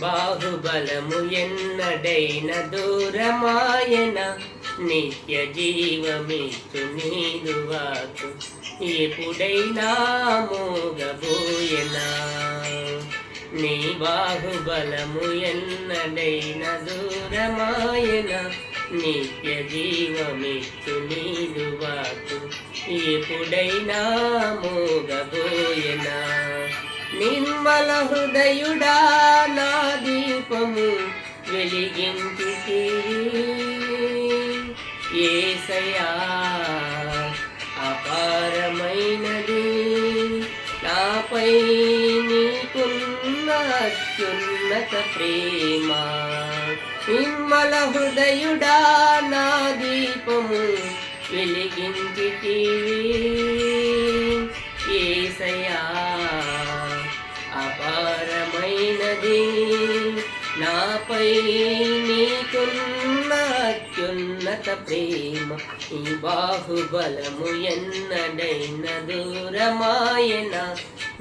బాహుబలము ఎన్నడైన దూరమాయన నిత్య జీవమిచ్చు నీదు వాకు. ఎప్పుడైనా మోగబోయనా? నీ బాహుబలము ఎన్నడైన దూరమాయన నిత్య జీవమిచ్చు నీదు వాకు. ఎప్పుడైనా మోగబోయనా? నిర్మల హృదయుడా వెలిగించి ఏసయా అపారమైనది నాపై నీకున్న అత్యున్నత ప్రేమ. నిమ్మల హృదయుడా నా దీపము వెలిగించి ఏసయా అపారమైనది నాపై నీకున్న అత్యున్నత ప్రేమ ఈ బాహుబలము ఎన్నడైన దూరమాయన.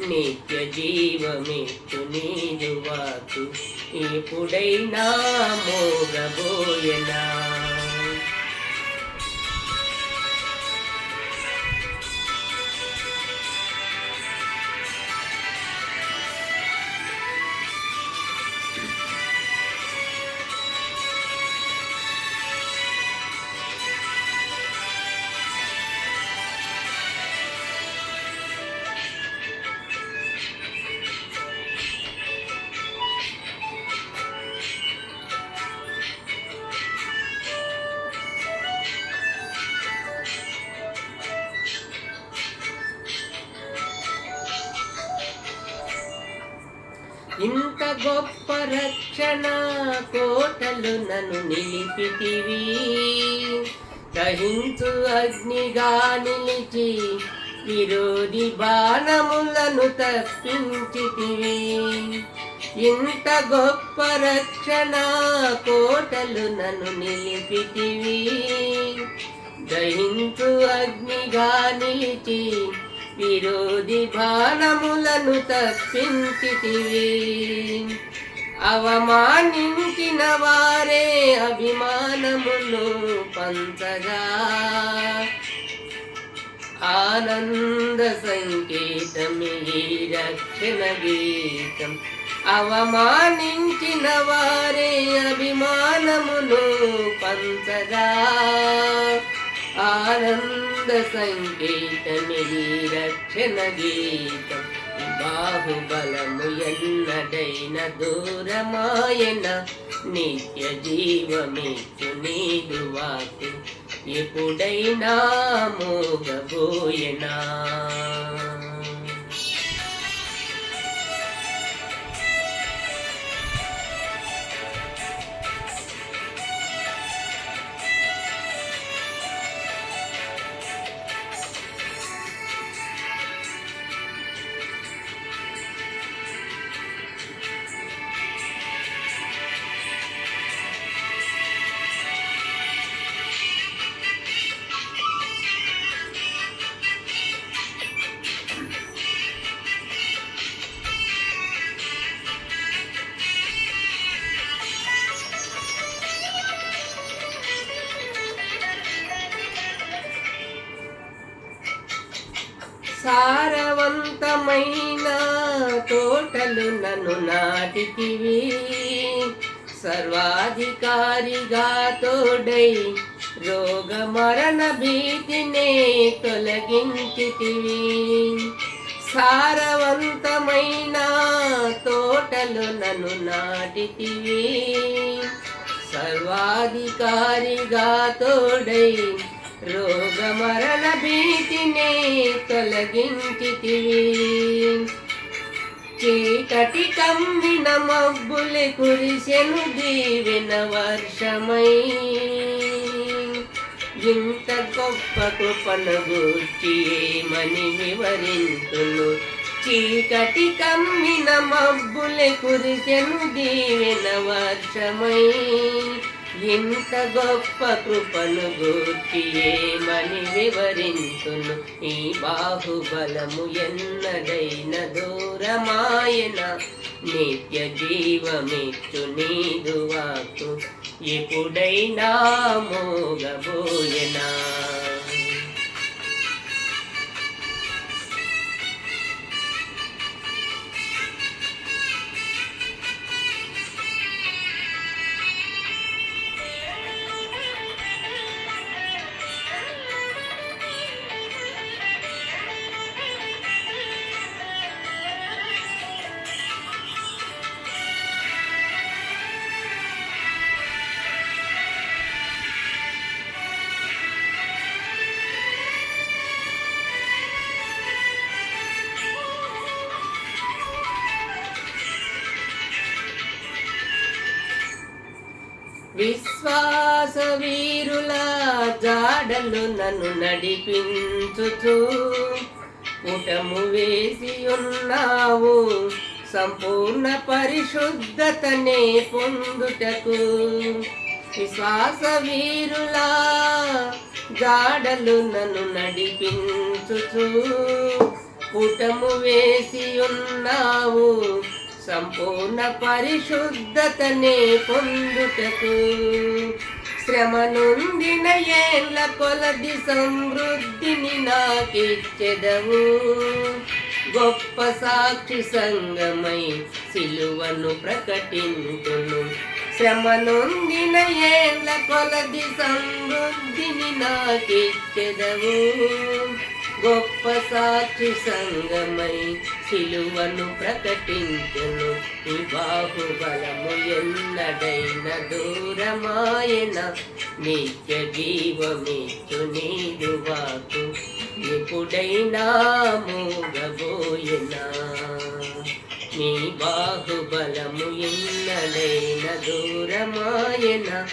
నిత్య జీవమిచ్చు నీదు వాకు ఎప్పుడైనా మోగబోయనా. ఇంత గొప్ప రక్షణ కోటలు నన్ను నిలిపితివి. దహించు అగ్నిగా నిలిచి విరోధి బాణములను తప్పించితివి. ఇంత గొప్ప రక్షణ కోటలు నన్ను నిలిపితివి. దహించు అగ్నిగా నిలిచి విరోధి బాణములను తప్పించితివి. అవమానించిన వారే అభిమానములు పంచగా. ఆనంద సంకేతమి ఈ రక్షణ గీతం. అవమానించిన వారే అభిమానమును పంచగా. ఆనంద ఆనంద ఈ రక్షణ గీతం బాహుబలము ఎన్నడైన దూరమాయన నిత్య జీవమిచ్చు నీదు వాకు ఎప్పుడైనా మోగబోయనా సారవంతమైన తోటలు నన్ను నాటికివి సర్వాధికారిగా తోడై రోగ మరణ భీతినే తొలగించితివి. సారవంతమైన తోటలు నన్ను నాటితివి. సర్వాధికారిగా తోడై రోగ మరణ భీతిని తొలగించితివి. చీకటి కమ్మిన మబ్బులే కురిసెను దీవెన వర్షమై. ఇంత గొప్ప కృపణగూర్చి ఏమని వివరింతును? చీకటి కమ్మిన మబ్బులే కురిసెను దీవెన వర్షమై. ఇంత గొప్ప కృపను గూర్చి ఏమని వివరించును? ఈ బాహుబలము ఎన్నదైన దూరమాయన నిత్య జీవమిచ్చు నీదు వాకు ఎప్పుడైనా మోగబోయనా? విశ్వాస వీరుల జాడలు నన్ను నడిపించుతూ పుటము వేసి ఉన్నావు. సంపూర్ణ పరిశుద్ధతనే పొందుటకు విశ్వాస వీరుల జాడలు నన్ను నడిపించుతూ పుటము వేసి ఉన్నావు. సంపూర్ణ పరిశుద్ధతనే పొందుటకు శ్రమ నొందిన ఏళ్ళ కొలది సమృద్ధిని నాకిచ్చెదవు. గొప్ప సాక్షి సంగమై సిలువను ప్రకటించును. శ్రమ నొందిన ఏళ్ళ కొలది సమృద్ధిని నాకిచ్చెదవు. గొప్ప సాక్షి సంగమై సిలువను ప్రకటించను. ఈ బాహుబలము ఎన్నడైన దూరమాయన? నిత్య జీవమిచ్చు నీదు వాకు. నిపుడైనాము మూగబోయినా? నీ బాహుబలము ఎన్నడైన దూరమాయన?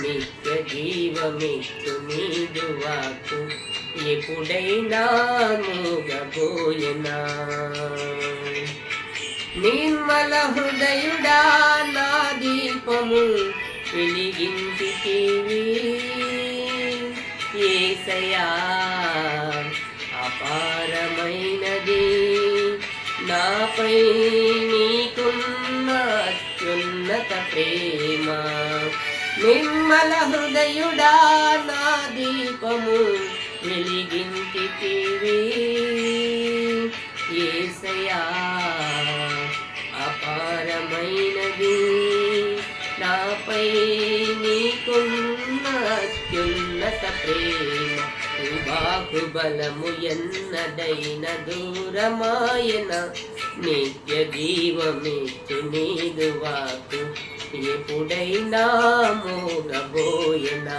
నిత్య జీవమిత్తు నీదు వాకు ఎప్పుడైనా మూగబోయనా? నిర్మల హృదయుడా నా దీపము వెలిగించితివి ఏసయా అపారమైనది నాపై నిర్మల హృదయుడా నా దీపము వెలిగించితివి ఏసయా అపారమైనది. నాపై నీకున్న అత్యున్నత ప్రేమ బాహుబలము ఎన్నదైన దూరమాయన నిత్య జీవమిచ్చు నీదు వాకు. ఎప్పుడైనా మూగబోయనా?